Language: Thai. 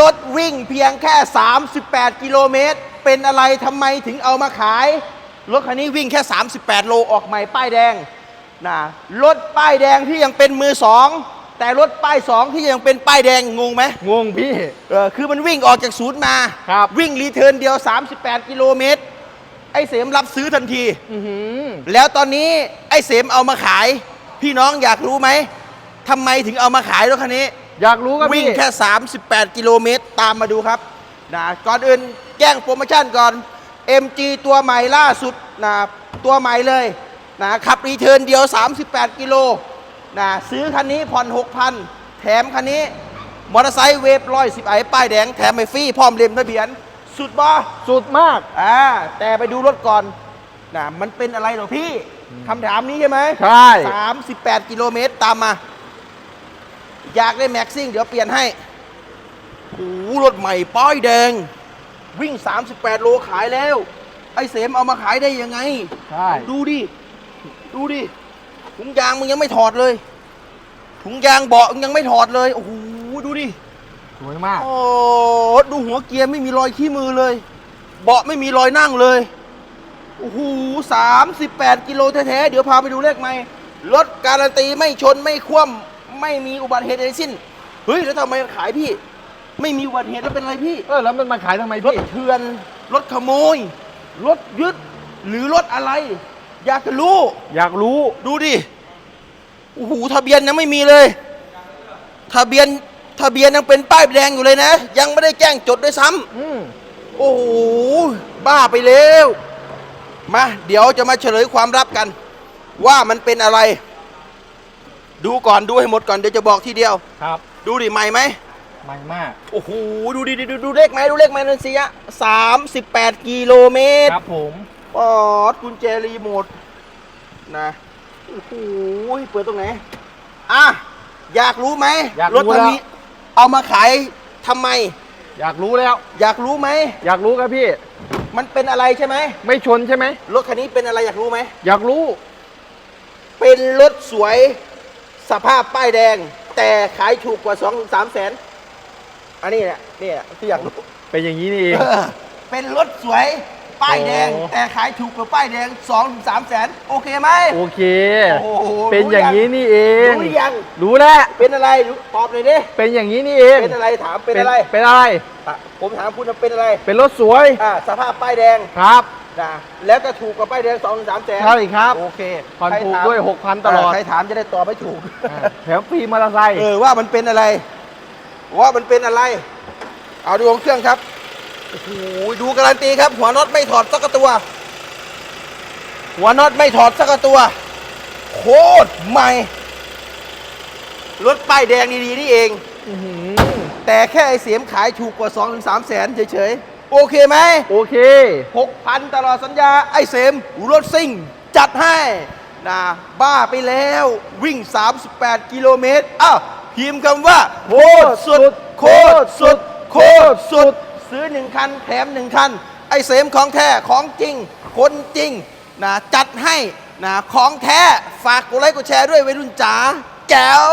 รถวิ่งเพียงแค่ 38 กิโลเมตร เป็นอะไรทำไมถึงเอามาขาย รถคันนี้วิ่งแค่ 38 โลออกใหม่ป้ายแดงนะรถป้ายแดงที่ยังเป็นมือสองแต่รถป้ายสองที่ยังเป็นป้ายแดงงงไหมงงพี่เออคือมันวิ่งออกจากศูนย์มา ครับ วิ่งรีเทิร์นเดียว 38 กิโลเมตร ไอ้เสมรับซื้อทันทีอือหือแล้วตอนนี้ไอ้เสมเอามาขาย พี่น้องอยากรู้ไหมทำไมถึงเอามาขายรถคันนี้ อยากรู้ครับวิ่งพี่ แค่ 38 กิโลเมตรตามมาดูครับนะก่อนอื่นแจ้งโปรโมชั่นก่อน MG ตัวใหม่ล่าสุดนะตัวใหม่เลยนะขับรีเทิร์นเดียว 38 กิโลนะซื้อคันนี้ผ่อน 6,000 แถมคันนี้ มอเตอร์ไซค์เวฟร้อยสิบไอป้ายแดงแถมไอฟรี่พร้อมเล่มทะเบียน สุดบอสุดมาก อ่าแต่ไปดูรถก่อนนะมันเป็นอะไรเหรอพี่คำถามนี้ใช่ไหม ใช่ 38 กิโลเมตรตามมา อยากได้แม็กซิ่งเดี๋ยวเปลี่ยนให้โอ้โหรถใหม่ป้ายแดง วิ่ง 38 โลขายแล้ว ไอ้เสมเอามาขายได้ยังไง ใช่ ดูดิ ดูดิ ถุงยางมึงยังไม่ถอดเลย ถุงยางเบาะมึงยังไม่ถอดเลย โอ้โห ดูดิ สวยมาก โอ้ดูหัวเกียร์ไม่มีรอยขี้มือเลย เบาะไม่มีรอยนั่งเลย โอ้โหสามสิบแปดกิโลแท้ๆ เดี๋ยวพาไปดูเลขไหมรถการันตีไม่ชนไม่คว่ำ ไม่มีอุบัติเหตุใดทั้งสิ้น เฮ้ย แล้วทำไมขายพี่ ไม่มีอุบัติเหตุแล้วเป็นอะไรพี่ เออแล้วมันมาขายทำไมรถพี่เถื่อน รถขโมย รถยึด หรือรถอะไร อยากจะรู้ อยากรู้ดูดิ โอ้โห ทะเบียนยังไม่มีเลย ทะเบียน ทะเบียนยังเป็นป้ายแดงอยู่เลยนะ ยังไม่ได้แจ้งจดด้วยซ้ำ อืมโอ้โห บ้าไปแล้ว มา เดี๋ยวจะมาเฉลยความลับกัน ว่ามันเป็นอะไร ดูก่อนดูให้หมดก่อนเดี๋ยวจะบอกทีเดียว ครับดูดิใหม่ไหมใหม่มาก โอ้โหดูดิดูดูดูเลขไหมดูเลขไหมนันสิยะสามสิบแปดกิโลเมตรครับผมปอดกุญแจรีโมทนะโอ้โหเปิดตรงไหนอะอยากรู้ไหมอยากรถรู้คันแล้วนี้เอามาขายทำไม อยากรู้แล้ว อยากรู้ไหม อยากรู้ครับพี่ มันเป็นอะไรใช่ไหมไม่ชนใช่ไหมรถคันนี้เป็นอะไรอยากรู้ไหม อยากรู้ เป็นรถสวย สภาพป้ายแดง แต่ขายถูกกว่า2องสามแสนอันนี้แหละนี่แหละที่อยากรู้เป็นอย่างนี้นี่เอง เออเป็นรถสวย ป้ายแดง โอ้ แต่ขายถูกกว่าป้ายแดง2องสามแสนโอเคไหม โอเค โอ้โหเป็นอย่างนี้นี่เอง รู้หรือยัง รู้แล้ว เป็นอะไรรู้ตอบเลยดิเป็นอย่างนี้นี่เอง เป็นอะไรถามเป็นอะไรเป็นอะไร อะผมถามคุณว่าเป็นอะไรเป็นรถสวย อ่าสภาพป้ายแดง ครับ นะแล้วก็ถูกกว่าป้ายแดงสองสามแสนใช่ครับ โอเคผ่อนใครถูกถามด้วย 6,000 ตลอดาใครถามจะได้ตอบไม่ถูกอ่าแถมฟรีมอเตอร์ไซค์เออว่ามันเป็นอะไร ว่ามันเป็นอะไร เอาดูของเครื่องครับโอ้โหดูการันตีครับ หัวน็อตไม่ถอดสักกระตัว หัวน็อตไม่ถอดสักกระตัว โคตรใหม่รถป้ายแดงดีๆนี่เองอื้อหือแต่แค่ไอเสียมขายถูกกว่า2อถึงสามแสนเฉยๆ โอเคไหมโอเคหกพันตลอดสัญญา ไอเสมรถซิ่ง จัดให้นะบ้าไปแล้ววิ่ง 38 กิโลเมตรอ้าวพิมพ์คำว่า โคตรสุด โคตรสุด โคตรสุด ซื้อหนึ่งคัน แถมหนึ่งคัน ไอเสมของแท้ ของจริง คนจริงนะจัดให้นะของแท้ ฝากกดไลค์กดแชร์ด้วยวัยรุ่นจ๋าแจ๋ว